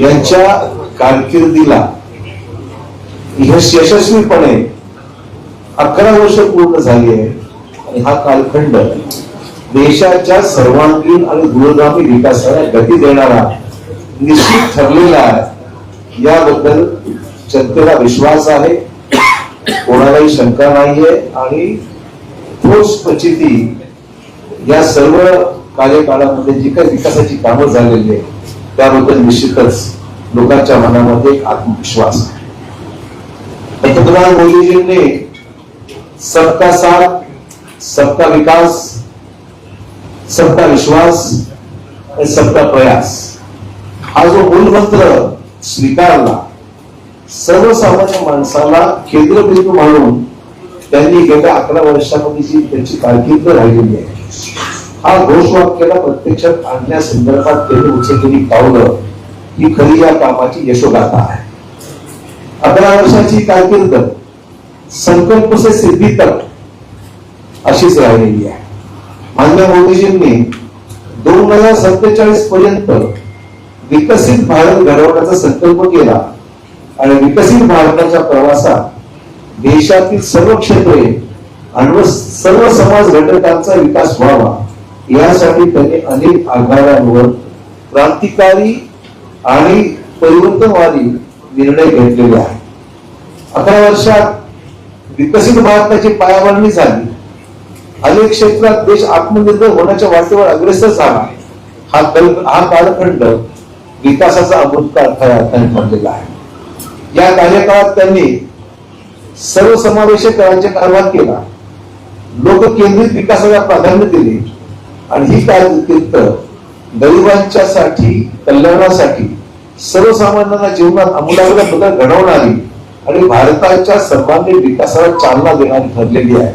यांच्या कारकिर्दीला यश यशस्वीपणे अकरा वर्ष पूर्ण झाली आहे. आणि हा कालखंड देशाच्या सर्वांगीण आणि दूरगामी विकासाला गती देणारा निश्चित ठरलेला आहे. याबद्दल जनतेला विश्वास आहे. कोणालाही शंका नाहीये. आणि ठोस प्रचिती या सर्व कार्यकाळामध्ये जी काही विकासाची कामं झालेली आहे त्याबद्दल निश्चितच लोकांच्या मनामध्ये एक आत्मविश्वास. पंतप्रधान मोदीजींनी सबका साथ सबका विकास सबका विश्वास आणि सबका प्रयास. हा जो मूलमंत्र स्वीकारला सर्वसामान्य माणसाला केंद्रबिंदू म्हणून त्यांनी गेल्या अकरा वर्षामध्ये जी त्यांची कारकिर्द राहिलेली आहे हा घोषवाक्याला प्रत्यक्षात आणण्यासंदर्भात त्यांनी उचललेली पावलं ही खरी या कामाची यशोगाथा आहे. अकरा वर्षाची कारकीर्द संकल्प से सिद्धी तक अशीच राहिलेली आहे. मान्य मोदीजींनी दोन हजार सत्तेचाळीस पर्यंत विकसित भारत घडवण्याचा संकल्प केला आणि विकसित भारताच्या प्रवासात देशातील सर्व क्षेत्रे आणि सर्व समाज घटकांचा विकास व्हावा. यासाठी त्यांनी अनेक आघाड्यांवर क्रांतिकारी आणि परिवर्तनवादी निर्णय घेतलेले आहेत. अकरा वर्षात विकसित भारताची पायाभरणी झाली. अनेक क्षेत्रात देश आत्मनिर्भर होण्याच्या वाटेवर अग्रेसर झाला. हा कल हा कालखंड विकासाचा अमृतकाळ खऱ्या अर्थाने ठरलेला आहे. या कार्यकाळात त्यांनी सर्वसमावेशक राज्यकारभार केला. लोक केंद्रित विकासाला प्राधान्य दिले. आणि ही कारकीर्द गरिबांच्या साठी कल्याणासाठी सर्वसामान्यांना जीवनात आमूलाग्र बदल घडवणारी आणि भारताच्या सर्वांगीण विकासाला चालना देणारी ठरलेली आहे.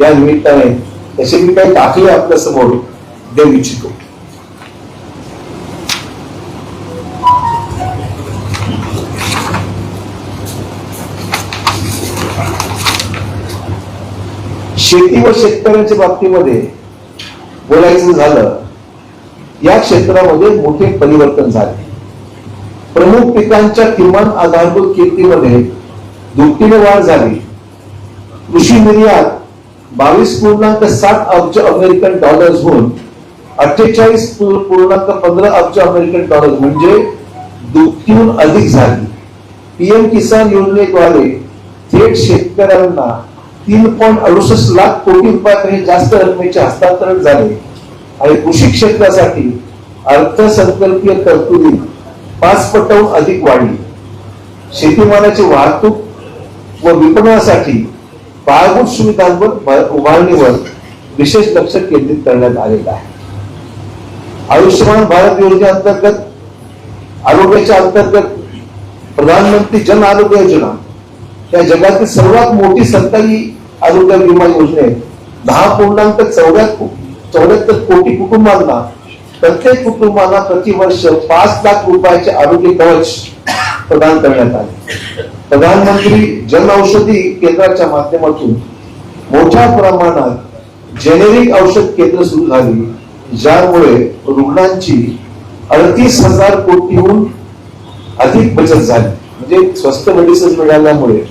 या निमित्ताने तसे मी काही दाखले आपल्यासमोर देऊ इच्छितो. शेती व शेतकऱ्यांच्या बाबतीमध्ये बोलायचं झालं या क्षेत्रामध्ये मोठे परिवर्तन झाले. प्रमुख पिकांच्या किमान आधारभूत किमतीमध्ये दुपटीने वाढ झाली. कृषी निर्यात बावीस पूर्णांक सात अब्ज अमेरिकन डॉलर्स होऊन अठ्ठेचाळीस पूर्णांक पंधरा अब्ज अमेरिकन डॉलर्स म्हणजे दुपटीहून अधिक झाली. पीएम किसान योजनेद्वारे थेट शेतकऱ्यांना तीन पॉईंट अडुसष्ट लाख कोटी रुपयापेक्षा जास्त रकमेचे हस्तांतरण झाले. आणि कृषी क्षेत्रासाठी अर्थसंकल्पीय तरतुदी पाच पटाहून अधिक वाढली. शेतीमालाची वाहतूक व विपणनासाठी पायाभूत सुविधांवर उभारणीवर विशेष लक्ष केंद्रित करण्यात आलेलं आहे. आयुष्यमान भारत योजनेअंतर्गत आरोग्याच्या अंतर्गत प्रधानमंत्री जन आरोग्य योजना या जगातील सर्वात मोठी सरकारी आरोग्य विमा योजनेत दहा पूर्णांक चौऱ्याहत्तर चौऱ्याहत्तर कोटी कुटुंबांना प्रत्येक कुटुंबाला प्रतिवर्ष पाच लाख रुपयाचे आरोग्य कवच प्रदान करण्यात आले. प्रधानमंत्री जन औषधी केंद्राच्या माध्यमातून मोठ्या प्रमाणात जेनेरिक औषध केंद्र सुरू झाली ज्यामुळे रुग्णांची अडतीस हजार कोटीहून अधिक बचत झाली. म्हणजे स्वस्त मेडिसिन मिळाल्यामुळे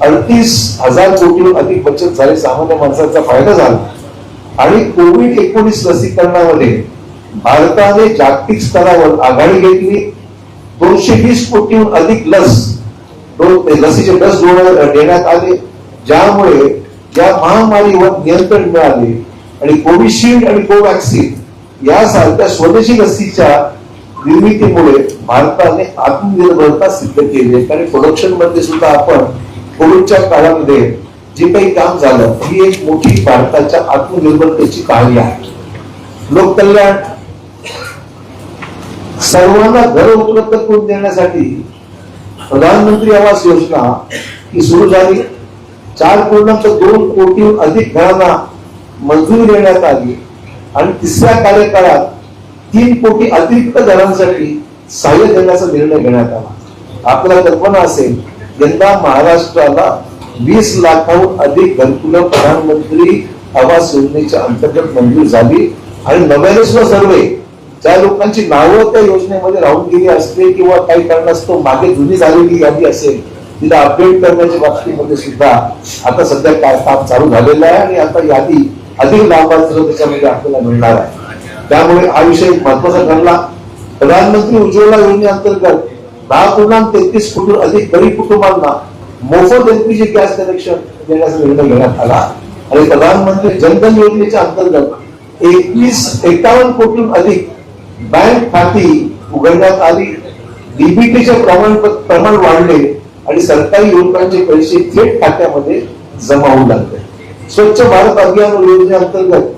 अडतीस हजार कोटीहून अधिक बचत झाली सामान्य माणसाचा फायदा झाला. आणि कोविड एकोणीस लसीकरणामध्ये भारताने जागतिक स्तरावर आघाडी घेतली. दोनशे वीस कोटीहून अधिक लस लसीचे लस देण्यात आले. ज्यामुळे या महामारीवर नियंत्रण मिळाले. आणि कोविशिल्ड आणि कोवॅक्सिन यासारख्या स्वदेशी लसीच्या निर्मितीमुळे भारताने आत्मनिर्भरता सिद्ध केली. आणि कारण प्रोडक्शनमध्ये सुद्धा आपण कोविडच्या काळामध्ये जे काही काम झालं ही एक मोठी भारताच्या आत्मनिर्भरतेची कहाणी आहे. लोककल्याण सर्वांना घर उपलब्ध करून देण्यासाठी प्रधानमंत्री आवास योजना ही सुरू झाली. चार पूर्णांक दोन कोटी अधिक घरांना मंजुरी देण्यात आली. आणि तिसऱ्या कार्यकाळात तीन कोटी अतिरिक्त घरांसाठी सहाय्य देण्याचा निर्णय घेण्यात आला. आपल्याला कल्पना असेल यंदा महाराष्ट्राला वीस लाखाहून अधिक घरकुलं प्रधानमंत्री आवास योजनेच्या अंतर्गत मंजूर झाली. आणि नव्याण्णव सर्वे ज्या लोकांची नावं त्या योजनेमध्ये राहून गेली असते किंवा काही कारणास्तव मागे जुनी झालेली यादी असेल तिला अपडेट करण्याच्या बाबतीमध्ये सुद्धा आता सध्या काय काम चालू झालेलं आहे आणि आता यादी अधिक लाभार्थी त्याच्यामध्ये आपल्याला मिळणार आहे. त्यामुळे हा विषय महत्त्वाचा ठरला. प्रधानमंत्री उज्ज्वला योजनेअंतर्गत दहा पूर्णांक तेहतीस कोटी अधिक गरीब कुटुंबांना मोफत एलपीजी गॅस कनेक्शन देण्याचा निर्णय घेण्यात आला. आणि प्रधानमंत्री जनधन योजनेच्या अंतर्गत एकवीस एकावन्न कोटीहून अधिक बँक खाती उघडण्यात आली. डीबीटीचे प्रमाण प्रमाण वाढले आणि सरकारी योजनांचे पैसे थेट खात्यामध्ये जमा होऊ लागले. स्वच्छ भारत अभियान योजनेअंतर्गत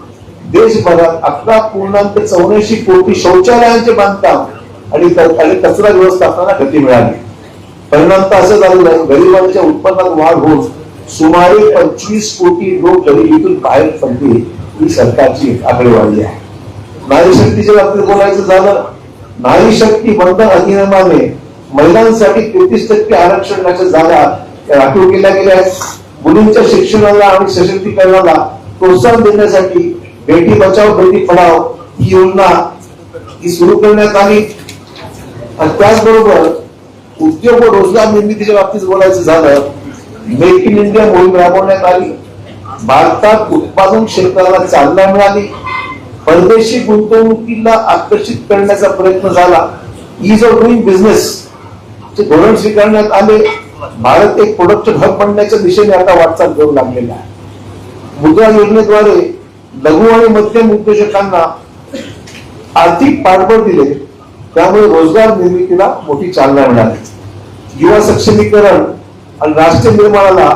देशभरात अकरा पूर्णांक चौऱ्याऐंशी कोटी शौचालयांचे बांधकाम आणि कचरा व्यवस्थापनाला गती मिळाली. परिणामता असं झालेलं आहे गरिबांच्या उत्पन्नात वाढ होऊन सुमारे पंचवीस कोटी लोक गरिबीतून बाहेर पडले. ही सरकारची आकडेवारी आहे. नारी शक्तीच्या बाबतीत बोलायचं झालं नारी शक्ती बंधन अधिनियमाने महिलांसाठी तेहतीस टक्के आरक्षणाच्या जागा राखीव केल्या गेल्या आहेत. मुलींच्या शिक्षणाला आणि सशक्तीकरणाला प्रोत्साहन देण्यासाठी बेटी बचाव बेटी पढाव ही योजना ही सुरू करण्यात आली. आणि त्याचबरोबर उद्योग व रोजगार निर्मितीच्या बाबतीत बोलायचं झालं मेक इन इंडिया मोहीम राबवण्यात आली. भारतात उत्पादन क्षेत्राला चालना मिळाली. परदेशी गुंतवणुकीला आकर्षित करण्याचा प्रयत्न झाला. इज ऑफ डुईंग बिझनेस चे धोरण स्वीकारण्यात आले. भारत एक प्रोडक्शन हब बनण्याच्या दिशेने आता वाटचाल करू लागलेला आहे. मुद्रा योजनेद्वारे लघु आणि मध्यम उद्योजकांना आर्थिक पाठबळ दिले. त्यामुळे रोजगार निर्मितीला मोठी चालना मिळाली. युवा सक्षमीकरण आणि राष्ट्र निर्माणाला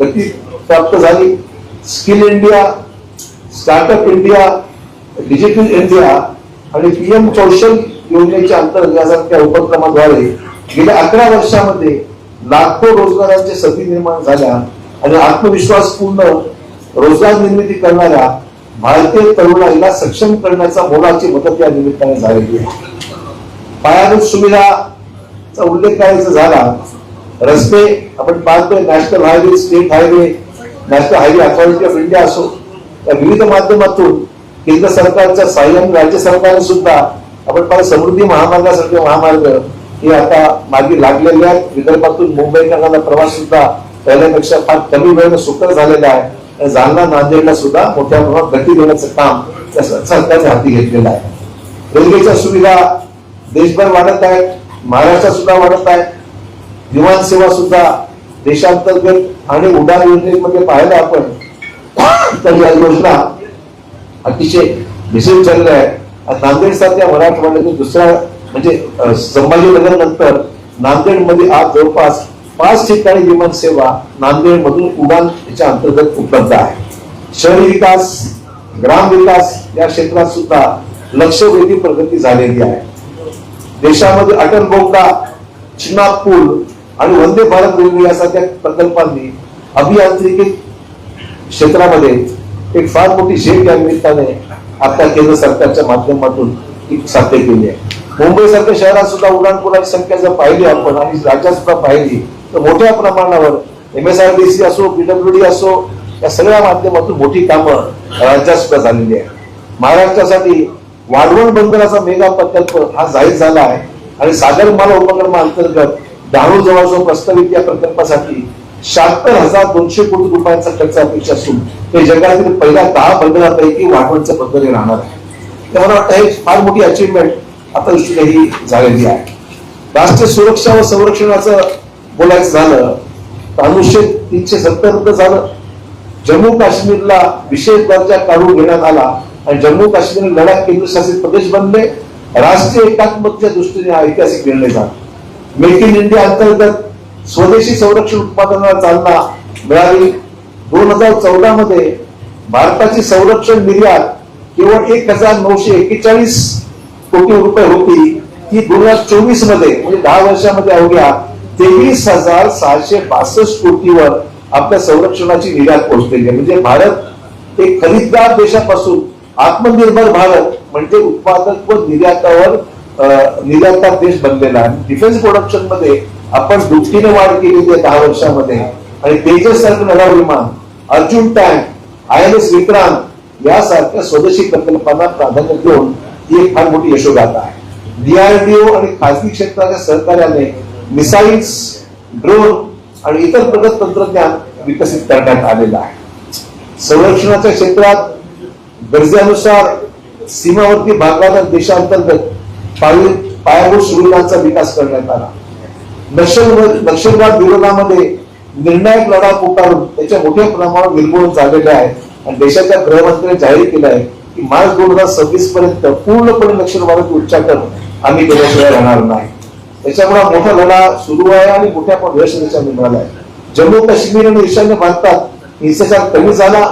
गती प्राप्त झाली. Skill India startup India digital India आणि पीएम कौशल योजनेच्या अंतर्गत यासारख्या उपक्रमाद्वारे गेल्या अकरा वर्षामध्ये लाखो रोजगारांच्या संधी निर्माण झाल्या आणि आत्मविश्वास पूर्ण रोजगार निर्मिती करणाऱ्या भारतीय तरुणाईला सक्षम करण्याचा मोलाची मदत या निमित्ताने झालेली आहे. पायाभूत सुविधाचा उल्लेख करायचा झाला रस्ते आपण पाहतोय national highway state highway national highway authority of India असो या विविध माध्यमातून केंद्र सरकारच्या साह्याने राज्य सरकारने सुद्धा आपण पाहिलं समृद्धी महामार्गासारखे महामार्ग हे आता मागे लागलेले आहेत. विदर्भातून मुंबई करणारा प्रवास सुद्धा पहिल्यापेक्षा फार कमी वेळेने सुकर झालेला आहे. आणि जालना नांदेडला सुद्धा मोठ्या प्रमाणात गती देण्याचं काम त्या स- सरकारने हाती घेतलेलं आहे. रेल्वेच्या सुविधा देशभर वाढत आहेत महाराष्ट्रात सुद्धा वाढत आहे. विमान सेवा सुद्धा देशांतर्गत आणि उडान योजनेमध्ये पाहिलं आपण तर या योजना अतिशय विशेष चालल्या आहे आणि नांदेड सारख्या मराठवाड्यातील दुसऱ्या म्हणजे संभाजीनगर नंतर नांदेडमध्ये आज जवळपास पाच ठिकाणी विमान सेवा नांदेड मधून उडान याच्या अंतर्गत उपलब्ध आहे. शहरी विकास ग्राम विकास या क्षेत्रात सुद्धा लक्षवेधी प्रगती झालेली आहे. देशामध्ये अटल बोगदा चिनाब पूल आणि वंदे भारत रेल्वे यासारख्या प्रकल्पांनी अभियांत्रिकी क्षेत्रामध्ये एक फार मोठी झेप या निमित्ताने आता केंद्र सरकारच्या माध्यमातून साध्य केली आहे. मुंबई सारख्या शहरात सुद्धा उड्डाणपुलाची संख्या जर पाहिली आपण आणि राज्यात सुद्धा पाहिली तर मोठ्या प्रमाणावर M S R D C असो पीडब्ल्यूडी असो या सगळ्या माध्यमातून मोठी कामं राज्यात सुद्धा झालेली आहे महाराष्ट्रासाठी वाढवण बंदराचा मेगा प्रकल्प हा जाहीर झाला आहे. आणि सागरमाला उपक्रमाअंतर्गत डहाणू जवळजवळ प्रस्तावित या प्रकल्पासाठी शहात्तर हजार दोनशे कोटी रुपयांचा खर्च अपेक्षा असून हे जगातील पहिल्या दहा बंदरापैकी वाढवणचं बंदर हे राहणार आहे. तर मला वाटतं हे फार मोठी अचीवमेंट आता दृष्टीने ही झालेली आहे. राष्ट्रीय सुरक्षा व संरक्षणाचं बोलायचं झालं तर अनुच्छेद तीनशे सत्तर झालं जम्मू काश्मीरला विशेष दर्जा काढून घेण्यात आला. आणि जम्मू काश्मीर लडाख केंद्रशासित प्रदेश बनले राष्ट्रीय एकात्मकच्या दृष्टीने ऐतिहासिक निर्णय झाला. मेक इन इंडिया अंतर्गत स्वदेशी संरक्षण उत्पादनाला चालना मिळाली. दोन हजार चौदा मध्ये भारताची संरक्षण निर्यात केवळ एक हजार नऊशे एक्केचाळीस कोटी रुपये होती. ती दोन हजार चोवीसमध्ये म्हणजे दहा वर्षामध्ये अवघ्या तेवीस हजार सहाशे बासष्ट कोटीवर आपल्या संरक्षणाची निर्यात पोहोचलेली आहे. म्हणजे भारत एक खरीददार देशापासून आत्मनिर्भर भारत म्हणजे उत्पादक व निर्यातावर अं, देश बनलेला आहे. डिफेन्स प्रोडक्शनमध्ये आपण दुपटीने वाढ केली आहे दहा वर्षामध्ये. आणि तेजस सारखं लढाऊ विमान Arjun tank I N S Vikrant यासारख्या स्वदेशी प्रकल्पांना प्राधान्य देऊन ही एक फार मोठी यशोगाथा आहे. डीआरडीओ आणि खासगी क्षेत्राच्या सहकार्याने मिसाईल्स ड्रोन आणि इतर प्रगत तंत्रज्ञान विकसित करण्यात आलेलं आहे. संरक्षणाच्या क्षेत्रात गरजेनुसार सीमावर्ती भागात देशांतर्गत पायाभूत सुविधांचा विकास करण्यात आला. नक्षल नक्षलवाद विरोधामध्ये निर्णायक लढा पुकारून त्याच्या मोठ्या प्रमाणावर निर्मूलन झालेले आहे आणि देशाच्या गृहमंत्र्यांनी जाहीर केलं आहे की मार्च दोन हजार सव्वीस पर्यंत पूर्णपणे नक्षलवादाचे उच्चाटन आम्ही केल्याशिवाय राहणार नाही. त्याच्यामुळे मोठा लढा सुरू आहे आणि मोठ्या पण यश त्याच्यामध्ये आहे. जम्मू काश्मीर आणि ईशान्य भारतात हिंसाचार कमी झाला.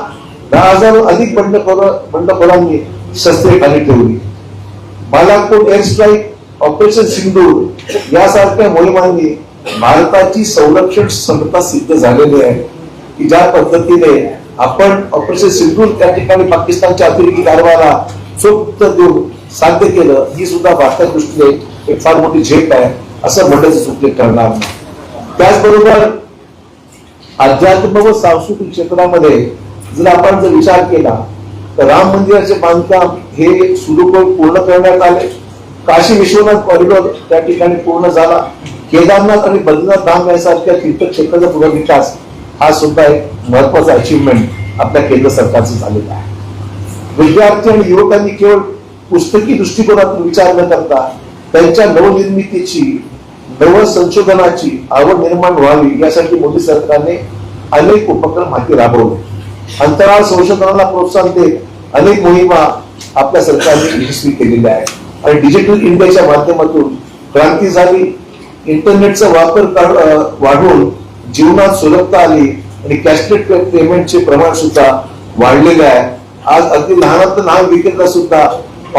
दहा हजार अधिक बंडखोर बंडखोरांनी शस्त्रे खाली ठेवली. Balakot air strike operation Sindoor यासारख्या मोहिमांनी भारताची संरक्षण क्षमता सिद्ध झालेली आहे की ज्या पद्धतीने आपण ऑपरेशन सिंधूर त्या ठिकाणी पाकिस्तानच्या अतिरेकी कारभाराला सुप्त देऊन साध्य केलं ही सुद्धा भारताच्या दृष्टीने एक फार मोठी झेप आहे असं म्हणण्याचं चुकले ठरणार त्याचबरोबर अध्यात्म व सांस्कृतिक क्षेत्रामध्ये जर आपण जर विचार केला तर राम मंदिराचे बांधकाम हे सुरूपणे पूर्ण करण्यात आले. काशी विश्वनाथ कॉरिडॉर त्या ठिकाणी पूर्ण झाला. केदारनाथ आणि बद्रीनाथ धाम यासारख्या तीर्थक्षेत्राचा पुनर्विकास हा सुद्धा एक महत्त्वाचा अचीवमेंट आपल्या केंद्र सरकारचं झालेला आहे. विद्यार्थी आणि युवकांनी केवळ पुस्तकी दृष्टिकोनातून विचार न करता त्यांच्या नवनिर्मितीची नव संशोधनाची आवड निर्माण व्हावी यासाठी मोदी सरकारने अनेक उपक्रम हाती राबवले. अंतराळ संशोधनाला प्रोत्साहन देत अनेक मोहिमा आपल्या सरकारने यशस्वी केलेल्या आहेत. आणि डिजिटल इंडियाच्या माध्यमातून क्रांती झाली. इंटरनेटचा वापर वाढून वाढवून जीवनात सुलभता आली आणि कॅशलेट पेमेंटचे प्रमाण सुद्धा वाढलेले आहे. आज अगदी लहानात लहान विक्रेता सुद्धा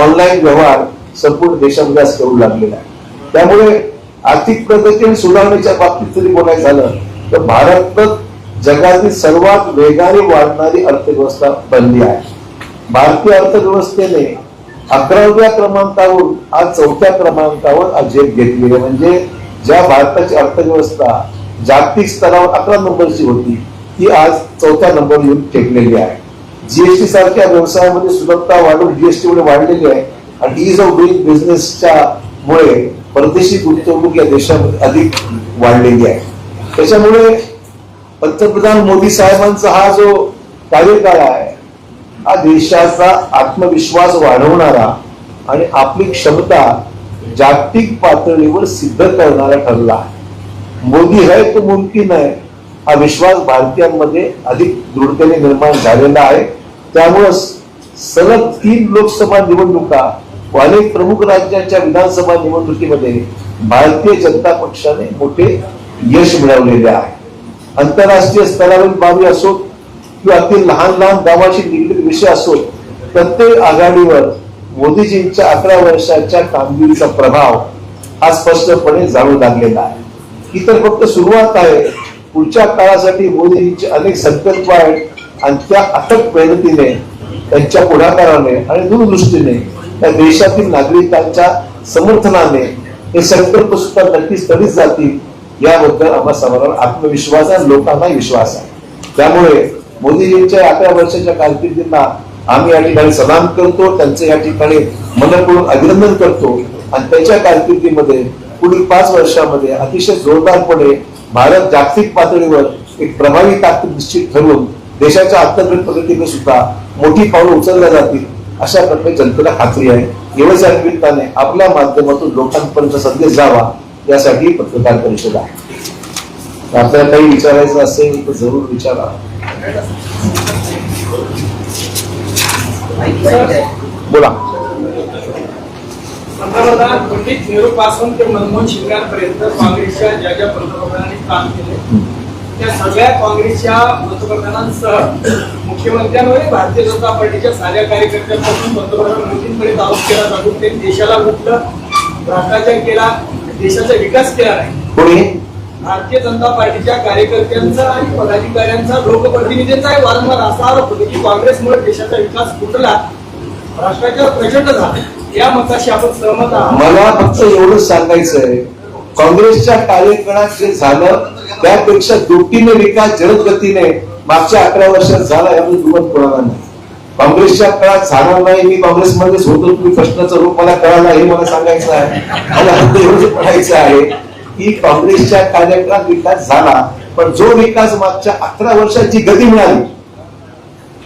ऑनलाईन व्यवहार संपूर्ण देशामध्ये आज करू लागलेला आहे. त्यामुळे आर्थिक प्रगती आणि सुधारणेच्या बाबतीत जरी बोलायचं झालं तर भारतात जगातील सर्वात वेगाने वाढणारी अर्थव्यवस्था बनली आहे. भारतीय अर्थव्यवस्थेने अकराव्या क्रमांकावरून आज चौथ्या क्रमांकावर आज झेप घेतली आहे. म्हणजे ज्या भारताची अर्थव्यवस्था जागतिक स्तरावर अकरा नंबरची होती ती आज चौथ्या नंबर येऊन टेकलेली आहे. जीएसटी सारख्या व्यवसायामध्ये सुलभता वाढून जीएसटी मुळे वाढलेली आहे. आणि इज ऑफ डुईंग बिझनेसच्या मुळे परदेशी गुंतवणूक या देशामध्ये अधिक वाढलेली आहे. त्याच्यामुळे पंतप्रधान मोदी साहेबांचा हा जो कार्यकाळ आहे हा देशाचा आत्मविश्वास वाढवणारा आणि आपली क्षमता जागतिक पातळीवर सिद्ध करणारा ठरला आहे. मोदी है तो मुमकिन आहे हा विश्वास भारतीयांमध्ये अधिक दृढतेने निर्माण झालेला आहे. त्यामुळं सलग तीन लोकसभा निवडणुका व अनेक प्रमुख राज्यांच्या विधानसभा निवडणुकीमध्ये भारतीय जनता पक्षाने मोठे यश मिळवलेले आहे. आंतरराष्ट्रीय स्तरावरील बाबी असोत किंवा अगदी लहान लहान गावाशी निगडीत विषय असोत प्रत्येक आघाडीवर मोदीजींच्या अकरा वर्षाच्या कामगिरीचा प्रभाव हा स्पष्टपणे जाणू लागलेला आहे. ही तर फक्त सुरुवात आहे. पुढच्या काळासाठी मोदीजींचे अनेक संकल्प आहेत आणि त्या अथक मेहनतीने त्यांच्या पुढाकाराने आणि दूरदृष्टीने त्या देशातील नागरिकांच्या समर्थनाने हे संकल्प सुद्धा नक्कीच तडीच जातील. याबद्दल आम्हा सर्वांना आत्मविश्वास आहे लोकांना विश्वास आहे. त्यामुळे मोदीजींच्या अकरा वर्षाच्या कारकिर्दींना आम्ही या ठिकाणी सलाम करतो त्यांचं या ठिकाणी मनपूर्वक अभिनंदन करतो. आणि त्याच्या कारकिर्दीमध्ये पुढील पाच वर्षामध्ये अतिशय जोरदारपणे भारत जागतिक पातळीवर एक प्रभावी ताकद निश्चित ठरवून देशाच्या अंतर्गत प्रगतीने सुद्धा मोठी पावलं उचलल्या जातील अशा प्रकारे जनतेला खात्री आहे. एवढ्याच्या निमित्ताने आपल्या माध्यमातून लोकांपर्यंत संदेश जावा यासाठी पत्रकार परिषद आहे. आपल्याला काही विचारायचं असेल तर जरूर विचारा. बोला. पंतप्रधान पंडित नेहरू पासून ते मनमोहन सिंगांपर्यंत काँग्रेसच्या ज्या ज्या पंतप्रधानांनी काम केले त्या सगळ्या काँग्रेसच्या पंतप्रधानांसह मुख्यमंत्र्यांवरही भारतीय जनता पार्टीच्या साऱ्या कार्यकर्त्यांपासून पंतप्रधान मोदींकडे आरोप केला जातो. ते देशाला लुटलं भ्रष्टाचार केला देशाचा विकास केला नाही. कोणी? भारतीय जनता पार्टीच्या कार्यकर्त्यांचा आणि पदाधिकाऱ्यांचा लोकप्रतिनिधींचा वारंवार असा आरोप होतो की काँग्रेसमुळे देशाचा विकास फुटला भ्रष्टाचार प्रचंड झाला. या मताशी आपण सहमत आहात. मला फक्त एवढंच सांगायचं आहे काँग्रेसच्या कार्यकाळात जे झालं त्यापेक्षा दुपटीने विकास जलद गतीने मागच्या अकरा वर्षात झाला यामध्ये दुमत कोणाला नाही. काँग्रेसच्या काळात झाला नाही मी काँग्रेसमध्येच होतो तुम्ही प्रश्नाचं रूप मला कळाला हे मला सांगायचं आहे. मला एवढं म्हणायचं आहे की काँग्रेसच्या कार्यकाळात विकास झाला पण जो विकास मागच्या अकरा वर्षात जी गती मिळाली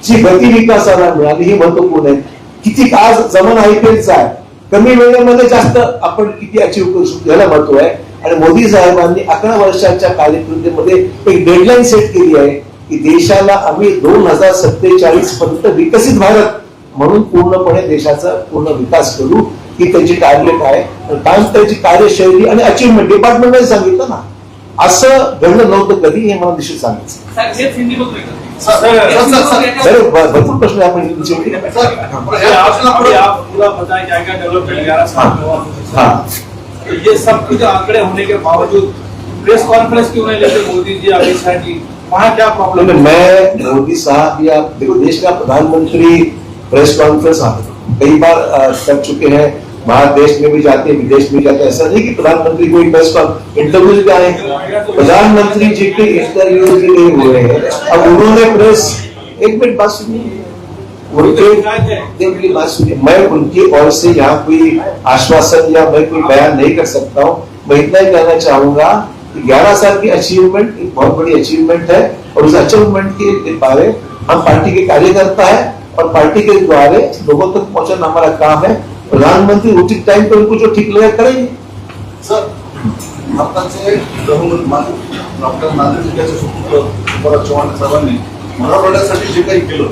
जी गती विकासाला मिळाली ही महत्त्वपूर्ण आहे. किती आज जमन आयपीएलचा आहे कमी वेळेमध्ये जास्त आपण किती अचीव्ह करू शकतो याला महत्त्व आहे. आणि मोदी साहेबांनी अकरा वर्षाच्या कार्यकृतीमध्ये एक डेडलाईन सेट केली आहे की देशाला आम्ही दोन हजार सत्तेचाळीस पर्यंत विकसित भारत म्हणून पूर्णपणे देशाचा पूर्ण विकास करू. ही त्याची टार्गेट आहे. आणि काम त्याची कार्यशैली आणि अचीवमेंट डिपार्टमेंटने सांगितलं ना. असं घडलं नव्हतं कधी हे मला. सर भ- भरपूर प्रश्न आहे आपण हाँ. ये सब कुछ आंकड़े होने के बावजूद प्रेस कॉन्फ्रेंस क्यों नहीं लेते मोदी जी अमित शाह जी वहाँ क्या प्रॉब्लम है? मैं मोदी साहब या देखो, देश का प्रधानमंत्री प्रेस कॉन्फ्रेंस कई बार कर चुके हैं। बाहर देश में भी जाते हैं, विदेश में जाते हैं। ऐसा नहीं कि प्रधानमंत्री कोई प्रेस इंटरव्यू आए। प्रधानमंत्री जी के इंटरव्यू भी नहीं हुए हैं। अब उन्होंने प्रेस एक मिनट, बात सुनिए। उनके बात सुनिए। मैं उनकी ओर से यहाँ कोई आश्वासन या मैं कोई बयान नहीं कर सकता हूँ। मैं इतना ही कहना चाहूँगा कि 11 साल की अचीवमेंट एक बहुत बड़ी अचीवमेंट है, और उस अचीवमेंट के बारे हम पार्टी के कार्यकर्ता है, और पार्टी के द्वारे लोगों तक पहुंचाना हमारा काम है। प्रधानमंत्री उचित टाइम पे उनको जो ठीक लगे, करेंगे। सर भारताचे डॉक्टर नांदेड जिल्ह्याचे सुपुत्र सुब्बाराव चव्हाण साहेबांनी मराठवाड्यासाठी जे काही केलं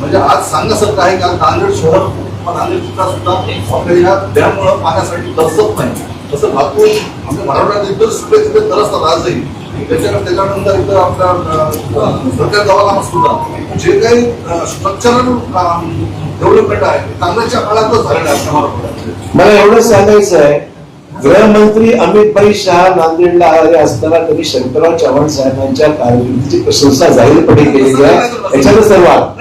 म्हणजे आज सांगा सर काय नांदेड शहर सुद्धा पाण्यासाठी तरसत नाही. तसं लातूर आपल्या मराठवाड्यात इतर सगळे तिथे तरसतात आजही त्याच्यानंतर त्याच्यानंतर इथं आपल्या अं, सरकार दवाखाना सुद्धा. जे काही स्ट्रक्चरल डेव्हलपमेंट आहे काँग्रेसच्या काळातच झालेलं आहे आपल्या मराठवाड्यात मला एवढंच सांगायचं आहे गृहमंत्री अमित भाई शहा नांदेडला आले असताना त्यांनी शंकरराव चव्हाण साहेबांच्या कारकिर्दीची प्रशंसा जाहीरपणे केलेली आहे. याच्यात सर्वात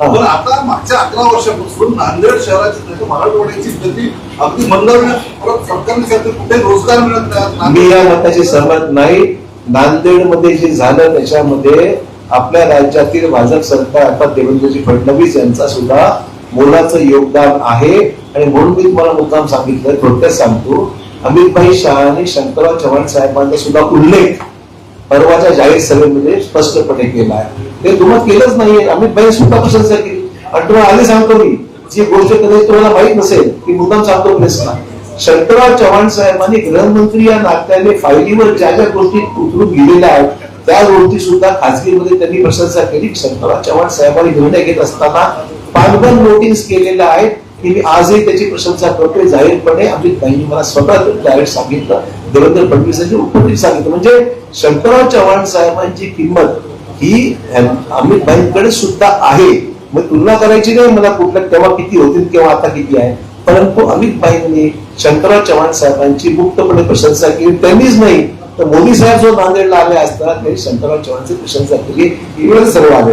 पण आता मागच्या अकरा वर्षापासून नांदेड शहराची मराठवाड्याची गती अगदी मंदावली. परत सरकारने कुठे रोजगार मिळत नाही मी या मताशी सहमत नाही. नांदेडमध्ये जे झालं त्याच्यामध्ये आपल्या राज्यातील भाजप सरकार आता देवेंद्रजी फडणवीस यांचा सुद्धा मोलाचं योगदान आहे. आणि म्हणून मी तुम्हाला मुद्दाम सांगितलं थोडक्यात सांगतो. अमित भाई शहाने शंकरराव चव्हाण साहेबांचा सुद्धा उल्लेख परवाच्या जाहीर सभेमध्ये स्पष्टपणे केला आहे. ते तुम्हाला केलंच नाहीये. अमित भाई सुद्धा प्रशंसा केली. आणि तुम्हाला आधी सांगतो मी जी गोष्ट कदाचित तुम्हाला माहीत नसेल ती मुद्दाम सांगतो प्रेसला शंकरराव चव्हाण साहेबांनी गृहमंत्री या नात्याने फायलीवर ज्या ज्या गोष्टी उतरून गेलेल्या आहेत त्या गोष्टी सुद्धा खासगीमध्ये त्यांनी प्रशंसा केली. शंकरराव चव्हाण साहेबांनी निर्णय घेत असताना पाचभर नोटीस केलेल्या आहेत. की मी आजही त्याची प्रशंसा करतोय. जाहीरपणे अमित भाईंनी मला स्वतः डायरेक्ट सांगितलं. देवेंद्र फडणवीसांनी उपस्थित सांगितलं. म्हणजे शंकरराव चव्हाण साहेबांची किंमत ही अमित भाईंकडे सुद्धा आहे. मग तुलना करायची नाही मला कुठल्या तेव्हा किती होतील किंवा आता किती आहे. परंतु अमित भाईंनी शंकरराव चव्हाण साहेबांची मुक्तपणे प्रशंसा केली. त्यांनीच नाही तर मोदी साहेब जो नांदेडला आले असताना त्यांनी शंकरराव चव्हाणची प्रशंसा केली. एवढं सर्व आले.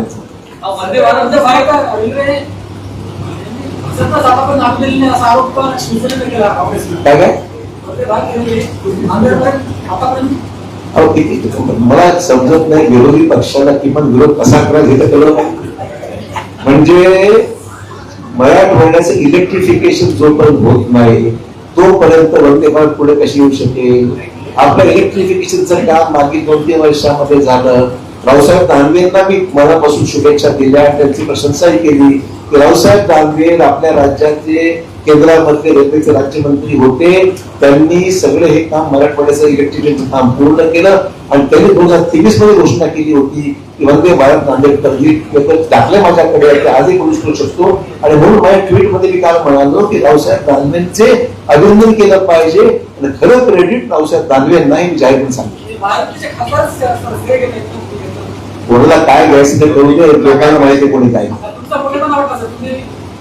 काय काय? अहो किती मला समजत नाही विरोधी पक्षाला किमान विरोध कसा करायचा हे तर कळलं म्हणजे म्हणजे मराठवाड्याचं इलेक्ट्रिफिकेशन जोपर्यंत होत नाही तोपर्यंत वंदे भारत पुढे कशी येऊ शकेल? आपलं इलेक्ट्रिफिकेशनचं काम मागील दोन तीन वर्षामध्ये झालं. रावसाहेब दानवेंना मी मनापासून शुभेच्छा दिल्या त्यांची प्रशंसाही केली. की रावसाहेब दानवे आपल्या राज्याचे केंद्रामध्ये रेल्वेचे राज्यमंत्री होते त्यांनी सगळं हे काम मराठवाड्याचं इलेक्ट्रिफिकेशन काम पूर्ण केलं आणि त्यांनी दोन हजार तेवीसमध्ये घोषणा केली होती की वंदे भारत नांदेड करली टाकले माझ्याकडे आहे ते आजही करू करू शकतो. आणि म्हणून माझ्या ट्विटमध्ये मी काल म्हणालो की रावसाहेब दानवेंचे अभिनंदन केलं पाहिजे आणि खरं क्रेडिट रावसाहेब दानवेंना हे मी जाहीर सांगितलं. कोणाला काय घ्यायचं ते करू दे लोकांना माहिती कोणी काय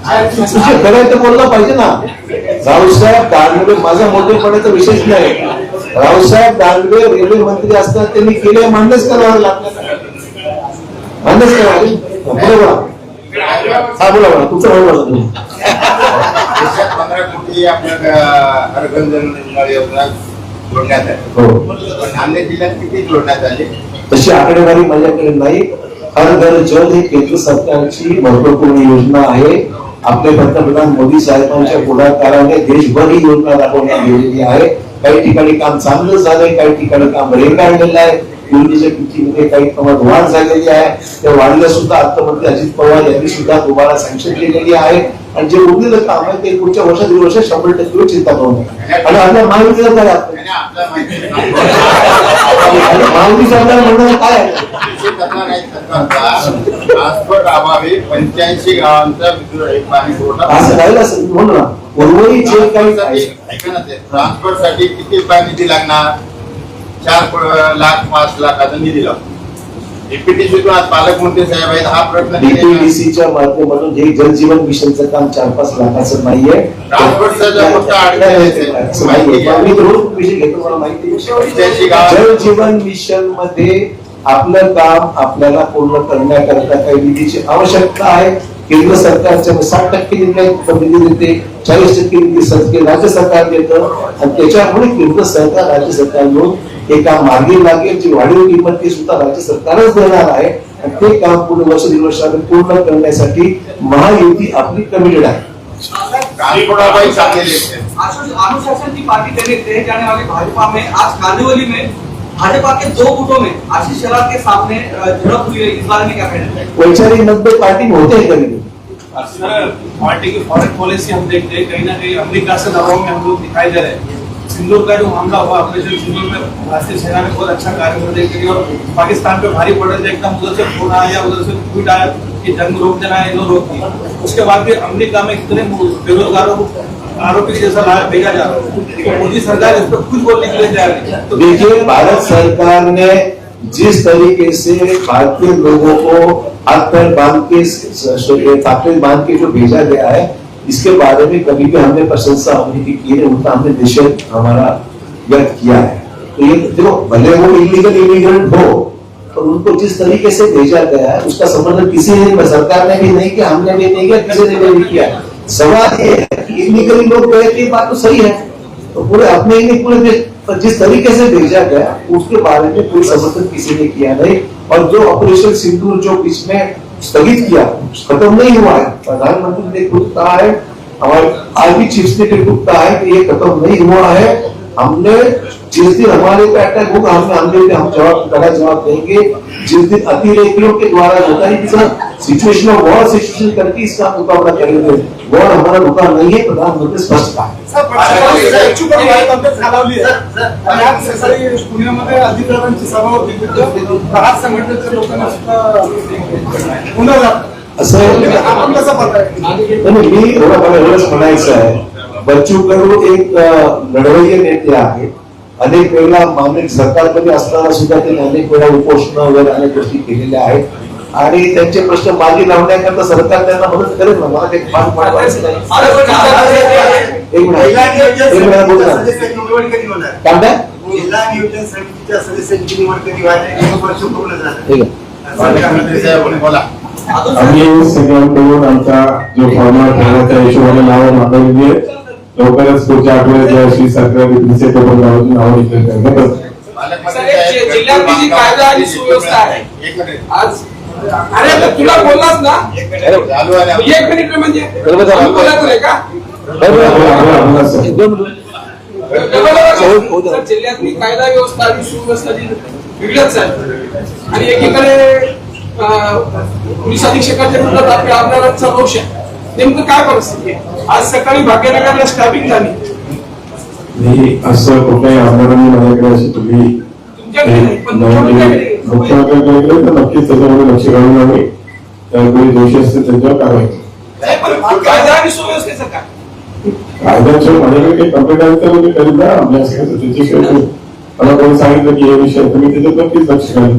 तुझे खरं आहे ते बोललं पाहिजे ना. रावसाहेब दानवे माझा मोठेपणाचा विशेष नाही. रावसाहेब दानवे रेल्वे मंत्री असताना त्यांनी केले मान्यच करावं लागलं मान्यच करावं बोला हा बोला बोला. तुमचं देशात पंधरा कोटी आपल्या योजना जोडण्यात हो. पण नांदेड जिल्ह्यात किती जोडण्यात आले? तशी आकडेवारी माझ्याकडे नाही. हर घर जल ही केंद्र सरकारची महत्त्वपूर्ण योजना आहे. आपले पंतप्रधान मोदी साहेबांच्या पुढाकाराने देशभर ही योजना राबवण्यात गेलेली आहे. काही ठिकाणी काम चांगलं झालंय काही ठिकाणी काम रेंगाळलेलं आहे. पूर्वीच्या किमतीमध्ये काही प्रमाणात वाढ झालेली आहे. त्या वाढीला सुद्धा अर्थमंत्री अजित पवार यांनी सुद्धा तुम्हाला सँक्शन केलेली आहे. आणि जे उरलेलं काम आहे ते पुढच्या वर्षात दीड वर्षात शंभर टक्के चिंता करू नका आणि आपल्या महायुतीला काय माहिती महायुती सरकार म्हणणं काय पंच्याऐंशी गावांचा असं राहिलं असेल. म्हणून ना. उर्वरित जे काही आहे, ट्रान्सपोर्टसाठी किती रुपये निधी लागणार? चार लाख पाच लाखाचा निधी लागतो डीपीटीसीतून आज पालकमंत्री साहेब आहेत हा प्रश्न DPDC च्या माध्यमातून हे जलजीवन मिशनचं काम चार पाच लाखाचं नाहीये. ट्रान्सपोर्टचा जलजीवन मिशनमध्ये आपलं काम आपल्याला पूर्ण करण्याकरता काही निधीची आवश्यकता आहे. केंद्र सरकारच्या साठ टक्के निधी देते चाळीस टक्के निधी राज्य सरकार देतं. आणि त्याच्यामुळे केंद्र सरकार राज्य सरकार मिळून काम मार्गी लागेल जी वाढीव किंमत ती सुद्धा राज्य सरकारच देणार आहे. आणि ते काम पूर्ण वर्ष दीड पूर्ण करण्यासाठी महायुती आपली कमिटेड आहे. अनुशासन की पार्टी कहने तय जाने वाली भाजपा में आज कांदिवली में भाजपा के दो गुटों में आशीष शेलार के सामने झड़प हुई है इस बारे में क्या कहना वैचारिक मतभेद पार्टी में होते हैं कभी सर पार्टी की फॉरेन पॉलिसी हम देखते हैं कहीं ना कहीं अमेरिका से दबाव में हम लोग दिखाई दे रहे हैं। सिंदूर का जो मामला हुआ ऑपरेशन सिंदूर में भारतीय सेना ने बहुत अच्छा कार्य करने के लिए और पाकिस्तान पे भारी पड़ रहे थे एकदम उधर से फ़ोन आया उधर से ट्वीट आया कि जंग रोक देना है इन रोक दिया उसके बाद फिर अमेरिका में कितने बेरोजगारों को आरोपी जैसा लाया भेजा जा रहा है तो मोदी सरकार इस पर कुछ बोलने के लिए तैयार नहीं है। तो देखिए भारत सरकार ने जिस तरीके से भारतीय लोगों को हाथ पैर बाँध के ताकत बाँध के जो भेजा गया है इसके बारे में कभी भी हमने प्रशंसा उनकी की है, उनका हमने निषेध हमारा व्यक्त किया है। तो ये देखो, भले वो इलीगल इमिग्रेंट हो, पर उनको जिस तरीके से भेजा गया है, उसका समर्थन किसी ने सरकार ने भी नहीं किया, हमने भी नहीं किया, किसी ने भी नहीं किया। सवाल ये है कि इलीगली लोग गए थे बात तो सही है। तो पूरे अपने ही नहीं, पूरे पर जिस तरीके से भेजा गया, उसके बारे में कोई समर्थन किसी ने किया नहीं। और जो ऑपरेशन सिंदूर जो इसमें स्थगित किया. खत्म नहीं हुआ है। प्रधानमंत्री ने खुद कहा है हमारे आर्मी चीफ ने खुद कहा है कि ये खत्म नहीं हुआ है। हमने जिस दिन हमारे पे अटैक होगा हमने हमले पे हम जवाब कड़ा जवाब देंगे। जिस दिन अतिरेकियों के द्वारा होता है कि सिचुएशन ऑफ वॉर सिचुएशन करके इसका मुकाबला करेंगे। वॉर हमारा रुका नहीं है प्रधानमंत्री स्पष्ट कहा है। सर, पक्षाने इच्छुकांनी काही तब्येत खालावली आहे. आणि आज सकाळी पुण्यामध्ये अधिकाऱ्यांची सभा होती तिथं प्रहार संघटनेच्या लोकांना सुद्धा पुन्हा झालं. असं आपण कसं पाहताय नाही, मी एवढं मला एवढंच म्हणायचं आहे बच्चू कडू एक अं, लढवय्ये नेते आहेत. अनेक वेळेला माननीय सरकारमध्ये असताना सुद्धा त्यांनी अनेक वेळा उपोषण वगैरे अनेक गोष्टी केलेल्या आहेत. आणि त्यांचे प्रश्न मागे लावण्याकरता सरकार त्यांना मदत करेल ना? मला एक बोला. अजून आम्ही सगळ्यांकडून आमचा जो फॉर्मॅट ठरवण्याच्या हिशोबाने नावं मागवलेली आहे लवकरच पुढच्या आठवड्यात ज्या सरकार विक्रीचे टोपण नावाची नावं निघतील करण्यात कायदा आणि सुव्यवस्था आहे. आज अरे तुला बोललास ना? एक मिनिट म्हणजे. जिल्ह्यातली कायदा व्यवस्था आणि सुव्यवस्था जी बिघडत आणि एकीकडे अं, पोलीस अधीक्षकाच्या विरोधात आपल्या आमदारांचा रोष आहे. नेमकं काय परिस्थिती आहे? आज सकाळी भाग्यनगरला स्टॅबिंग झाली. असं कुठल्याही आमदारांनी माझ्याकडे अशी तुम्ही मुख्यमंत्र्याकडे मुख्यमंत्र्यांकडे तर नक्कीच त्याच्यामध्ये लक्ष घालून आम्ही त्या कोणी दोषी असतील त्यांच्यावर कारवाई कायद्याच्या माझ्याकडे काही कंप्लेंट आली तर मी करीत त्याच्याशिवाय मी- मला कोणी सांगितलं की हे विषय मी त्याच्यात नक्कीच लक्ष घालेन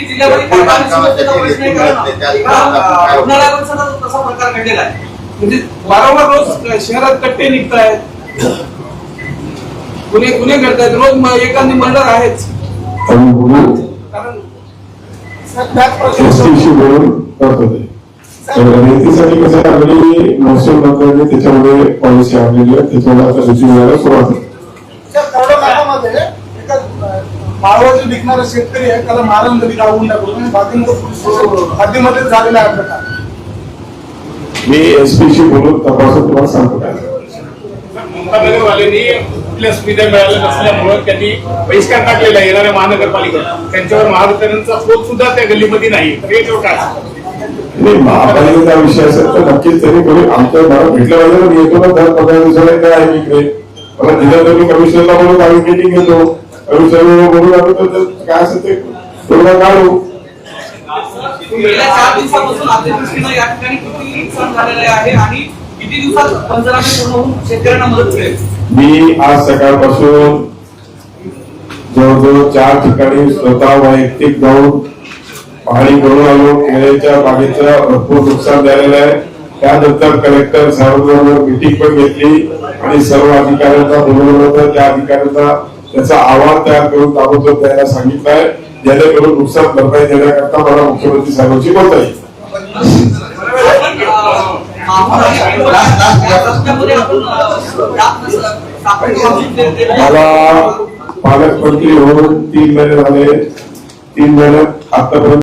जिल्ह्यामध्ये तसा प्रकार घडलेला आहे. म्हणजे वारंवार रोज शहरात कट्टे निघतायत. गुन्हे गुन्हे घडतायत रोज म- एखादी मर्डर आहेच. कारण कसं महसूल मंत्र्यांनी त्याच्यामध्ये पॉलिसी आणलेली आहे. त्याच्यामुळे आता सुरुवात माळवाचे विकणारा शेतकरी आहे. त्याला मारण टाकतो आणि बाकीमध्ये बाकीमध्ये झालेला आहे प्रकार. मी एसपी शी बोलून तपासून तुम्हाला सांगतो. काय कुठल्या सुविधा मिळाल्या नसल्यामुळं त्यांनी बहिष्कार टाकलेला आहे येणाऱ्या महानगरपालिका त्यांच्यावर महावितरणचा फोन सुद्धा त्या गल्लीमध्ये नाही. तर काय नाही महापालिकेचा विषय असेल तर नक्कीच त्यांनी करू आमच्या मला भेटलं पाहिजे ना, मी येतो ना दर पंधरा दिवसाला काय आहे इकडे मला दिलं तर मी कमिशनरला बोलून आम्ही मिटिंग घेतो. कमिशनर बोलून तर काय असेल ते? पूर्ण काढू. गेल्या चार दिवसापासून या ठिकाणी किती नुकसान झालेले आहे आणि किती दिवसात पंचनामे पूर्ण होऊन शेतकऱ्यांना मदत मिळेल? मी आज सकाळपासून जवळजवळ चार ठिकाणी स्वतः वैयक्तिक जाऊन पाहणी करून आलो. केळ्याच्या बागेचं भरपूर नुकसान झालेलं आहे. त्यानंतर कलेक्टर साहेबांबरोबर मिटिंग पण घेतली आणि सर्व अधिकाऱ्यांना बोलवलं होतं. त्या अधिकाऱ्यांना त्याचा आवाज तयार करून ताबडतोब द्यायला सांगितलं आहे. जेणेकरून नुकसान भरपाई देण्याकरता मला मुख्यमंत्री साहेबांची बोलता येईल मला पालकमंत्री होऊन तीन महिने झाले. तीन महिन्यात आतापर्यंत